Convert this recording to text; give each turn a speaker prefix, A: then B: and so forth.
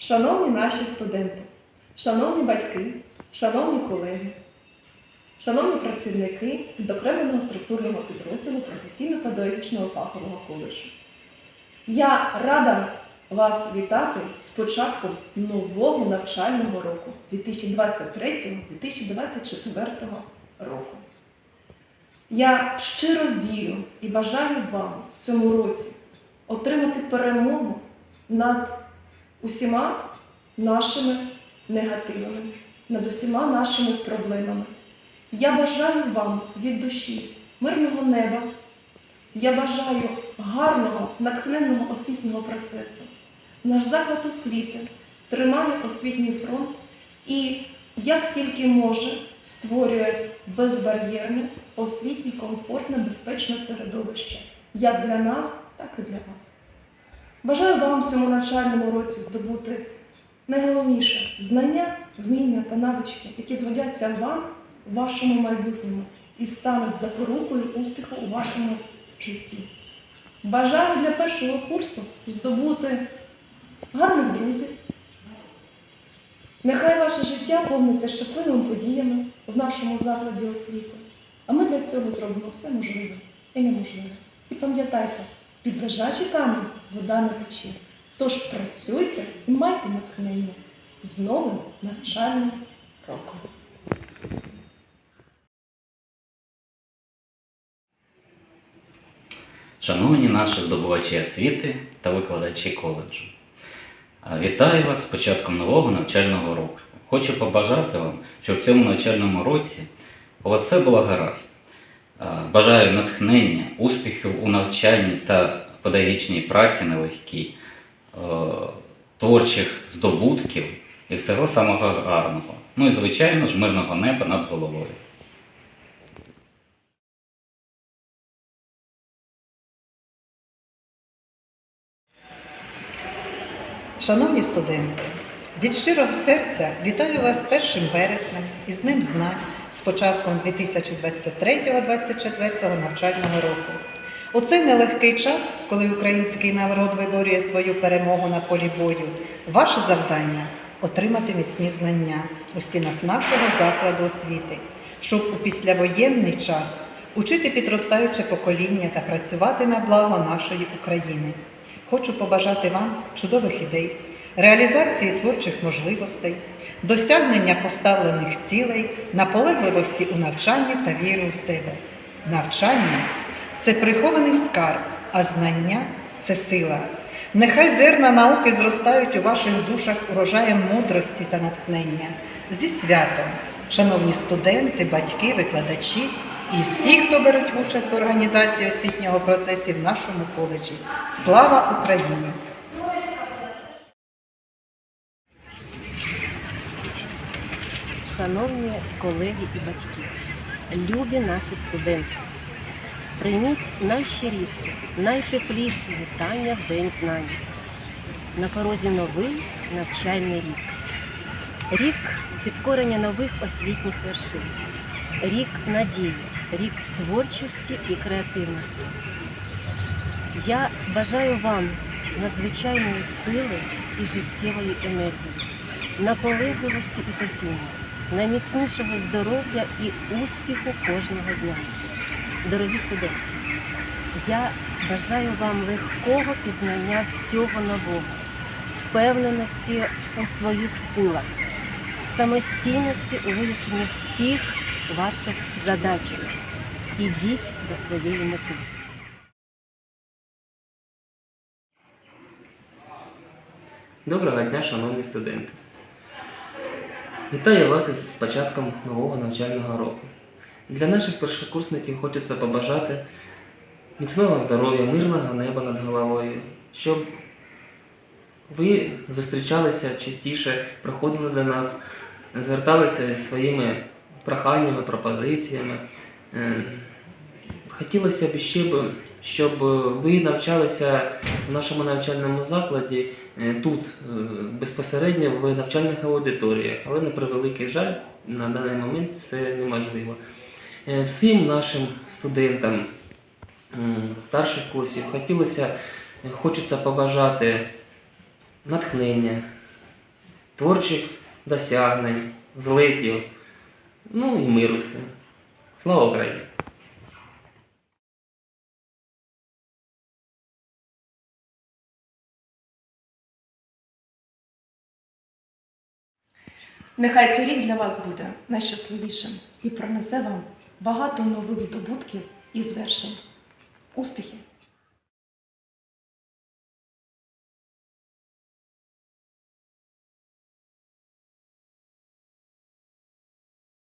A: Шановні наші студенти, шановні батьки, шановні колеги, шановні працівники відокремленого структурного підрозділу професійно-педагогічного фахового коледжу. Я рада вас вітати з початком нового навчального року 2023-2024 року. Я щиро вірю і бажаю вам в цьому році отримати перемогу над усіма нашими негативами, над усіма нашими проблемами. Я бажаю вам від душі мирного неба. Я бажаю гарного, натхненного освітнього процесу. Наш заклад освіти тримає освітній фронт і, як тільки може, створює безбар'єрне, освітнє, комфортне, безпечне середовище як для нас, так і для вас. Бажаю вам в цьому навчальному році здобути найголовніше знання, вміння та навички, які згодяться вам в вашому майбутньому і стануть запорукою успіху у вашому житті. Бажаю для першого курсу здобути гарних друзів. Нехай ваше життя повниться щасливими подіями в нашому закладі освіти. А ми для цього зробимо все можливе і неможливе. І пам'ятайте, під лежачий камінь вода не тече. Тож працюйте і майте натхнення з новим навчальним роком.
B: Шановні наші здобувачі освіти та викладачі коледжу, вітаю вас з початком нового навчального року. Хочу побажати вам, щоб в цьому навчальному році у вас все було гаразд. Бажаю натхнення, успіхів у навчанні та педагогічній праці нелегкій, е, творчих здобутків і всього самого гарного. Ну і, звичайно ж, мирного неба над головою.
C: Шановні студенти, від щирого серця вітаю вас з 1 вереснем і з Днем знань з початком 2023-2024 навчального року. У цей нелегкий час, коли український народ виборює свою перемогу на полі бою, ваше завдання отримати міцні знання у стінах нашого закладу освіти, щоб у післявоєнний час учити підростаюче покоління та працювати на благо нашої України. Хочу побажати вам чудових ідей, реалізації творчих можливостей, досягнення поставлених цілей, наполегливості у навчанні та віри у себе. Навчання це прихований скарб, а знання це сила. Нехай зерна науки зростають у ваших душах урожаєм мудрості та натхнення. Зі святом, шановні студенти, батьки, викладачі і всі, хто беруть участь в організації освітнього процесу в нашому коледжі. Слава Україні!
D: Шановні колеги і батьки, любі наші студенти, прийміть найщиріші, найтепліші вітання в День знань. На порозі новий навчальний рік. Рік підкорення нових освітніх вершин, рік надії, рік творчості і креативності. Я бажаю вам надзвичайної сили і життєвої енергії, наполегливості і терпіння, найміцнішого здоров'я і успіху кожного дня. Дорогі студенти, я бажаю вам легкого пізнання всього нового, впевненості у своїх силах, самостійності у вирішенні всіх ваших задач. Ідіть до своєї мети.
E: Доброго дня, шановні студенти. Вітаю вас із початком нового навчального року. Для наших першокурсників хочеться побажати міцного здоров'я, мирного неба над головою, щоб ви зустрічалися частіше, приходили до нас, зверталися зі своїми проханнями, пропозиціями. Е, Хотілося б ще щоб ви навчалися в нашому навчальному закладі е, тут, е, безпосередньо в навчальних аудиторіях, але на превеликий жаль, на даний момент це неможливо. Е, Всім нашим студентам старших курсів хотілося, е, хочеться побажати натхнення, творчих досягнень, злетів, ну і миру всім. Слава Україні!
A: Нехай цей рік для вас буде найщасливішим і принесе вам багато нових здобутків і звершень. Успіхів!